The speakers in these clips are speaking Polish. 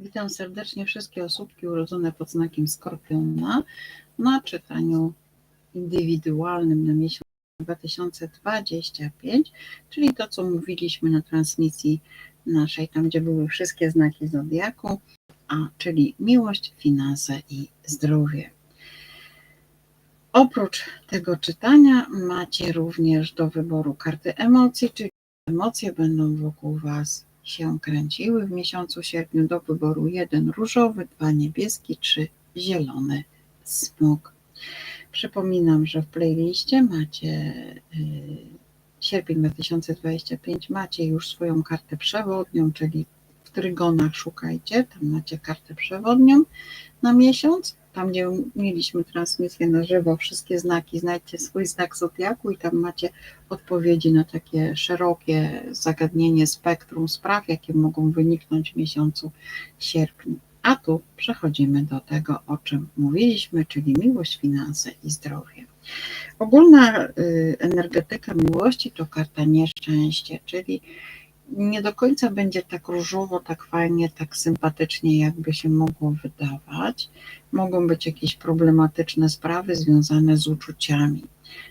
Witam serdecznie wszystkie osóbki urodzone pod znakiem Skorpiona na czytaniu indywidualnym na miesiąc 2025, czyli to, co mówiliśmy na transmisji naszej, tam gdzie były wszystkie znaki zodiaku, a czyli miłość, finanse i zdrowie. Oprócz tego czytania macie również do wyboru karty emocji, czyli emocje będą wokół Was się kręciły w miesiącu sierpniu do wyboru jeden różowy, dwa niebieski, trzy zielony smok. Przypominam, że w playliście macie y, sierpień 2025 macie już swoją kartę przewodnią, czyli trygonach szukajcie, tam macie kartę przewodnią na miesiąc. Tam, gdzie mieliśmy transmisję na żywo, wszystkie znaki, znajdźcie swój znak zodiaku i tam macie odpowiedzi na takie szerokie zagadnienie spektrum spraw, jakie mogą wyniknąć w miesiącu sierpniu. A tu przechodzimy do tego, o czym mówiliśmy, czyli miłość, finanse i zdrowie. Ogólna y, energetyka miłości to karta nieszczęście, czyli nie do końca będzie tak różowo, tak fajnie, tak sympatycznie, jakby się mogło wydawać. Mogą być jakieś problematyczne sprawy związane z uczuciami.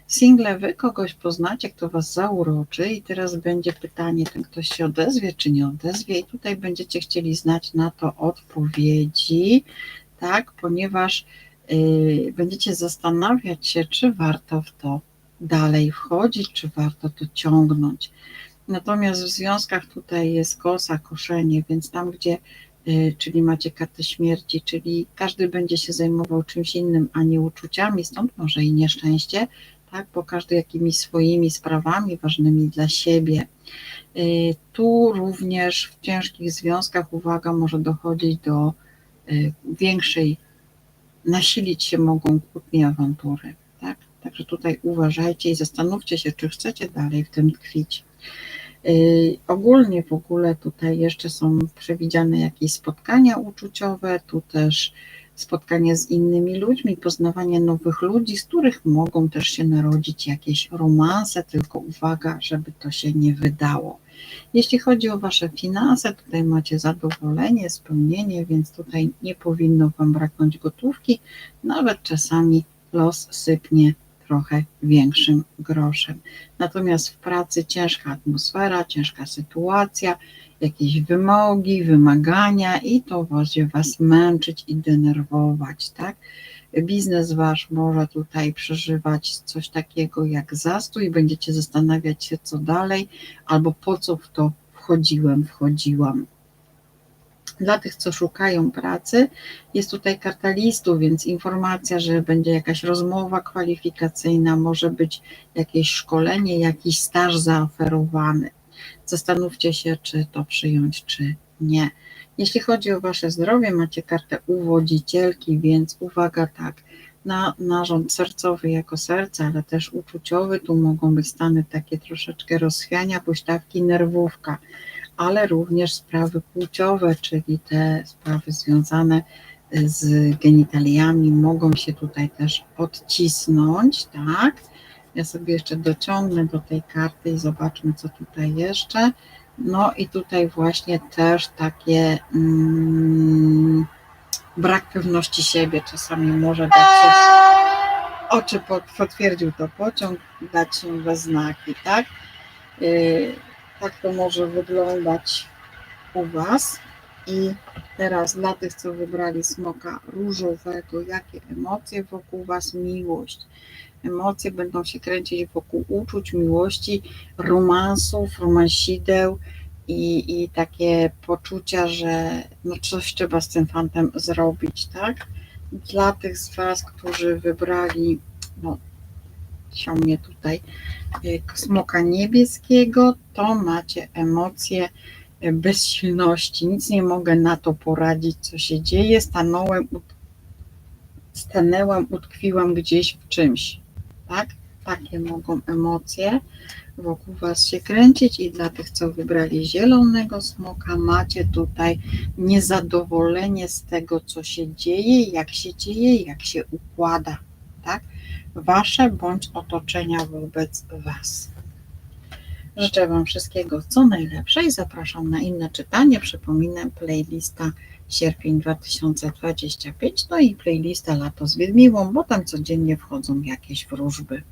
Single, wy kogoś poznacie, kto was zauroczy, i teraz będzie pytanie, ten ktoś się odezwie, czy nie odezwie, i tutaj będziecie chcieli znać na to odpowiedzi, tak, ponieważ yy, będziecie zastanawiać się, czy warto w to dalej wchodzić, czy warto to ciągnąć. Natomiast w związkach tutaj jest kosa, koszenie, więc tam, gdzie, y, czyli macie kartę śmierci, czyli każdy będzie się zajmował czymś innym, a nie uczuciami, stąd może i nieszczęście, tak, bo każdy jakimiś swoimi sprawami ważnymi dla siebie. Y, tu również w ciężkich związkach, uwaga, może dochodzić do y, większej, nasilić się mogą kłótnie, awantury, tak? Także tutaj uważajcie i zastanówcie się, czy chcecie dalej w tym tkwić. Y, ogólnie w ogóle tutaj jeszcze są przewidziane jakieś spotkania uczuciowe, tu też spotkanie z innymi ludźmi, poznawanie nowych ludzi, z których mogą też się narodzić jakieś romanse, tylko uwaga, żeby to się nie wydało. Jeśli chodzi o Wasze finanse, tutaj macie zadowolenie, spełnienie, więc tutaj nie powinno Wam braknąć gotówki, nawet czasami los sypnie trochę większym groszem. Natomiast w pracy ciężka atmosfera, ciężka sytuacja, jakieś wymogi, wymagania i to może Was męczyć i denerwować, tak? Biznes Wasz może tutaj przeżywać coś takiego jak zastój, będziecie zastanawiać się co dalej, albo po co w to wchodziłem, wchodziłam. Dla tych, co szukają pracy, jest tutaj karta listu, więc informacja, że będzie jakaś rozmowa kwalifikacyjna, może być jakieś szkolenie, jakiś staż zaoferowany. Zastanówcie się, czy to przyjąć, czy nie. Jeśli chodzi o Wasze zdrowie, macie kartę uwodzicielki, więc uwaga, tak, na narząd sercowy jako serce, ale też uczuciowy, tu mogą być stany takie troszeczkę rozchwiania, pośtawki, nerwówka ale również sprawy płciowe, czyli te sprawy związane z genitaliami mogą się tutaj też odcisnąć, tak? Ja sobie jeszcze dociągnę do tej karty i zobaczmy, co tutaj jeszcze. No i tutaj właśnie też takie mm, brak pewności siebie czasami może dać się, oczy potwierdził to pociąg, dać się we znaki, tak? Yy, tak to może wyglądać u Was. I teraz dla tych, co wybrali smoka różowego, jakie emocje wokół Was? Miłość. Emocje będą się kręcić wokół uczuć, miłości, romansów, romansideł i, i takie poczucia, że no coś trzeba z tym fantem zrobić, tak? Dla tych z Was, którzy wybrali no, ciągnie tutaj y, smoka niebieskiego, to macie emocje y, bezsilności. Nic nie mogę na to poradzić, co się dzieje. Stanąłem, stanęłam, utkwiłam gdzieś w czymś. Tak? Takie mogą emocje wokół Was się kręcić i dla tych, co wybrali zielonego smoka, macie tutaj niezadowolenie z tego, co się dzieje, jak się dzieje, jak się układa. Tak? Wasze bądź otoczenia wobec was. Życzę Wam wszystkiego co najlepsze i zapraszam na inne czytanie. Przypominam, playlista sierpień 2025, no i playlista lato z Wiedmiłą, bo tam codziennie wchodzą jakieś wróżby.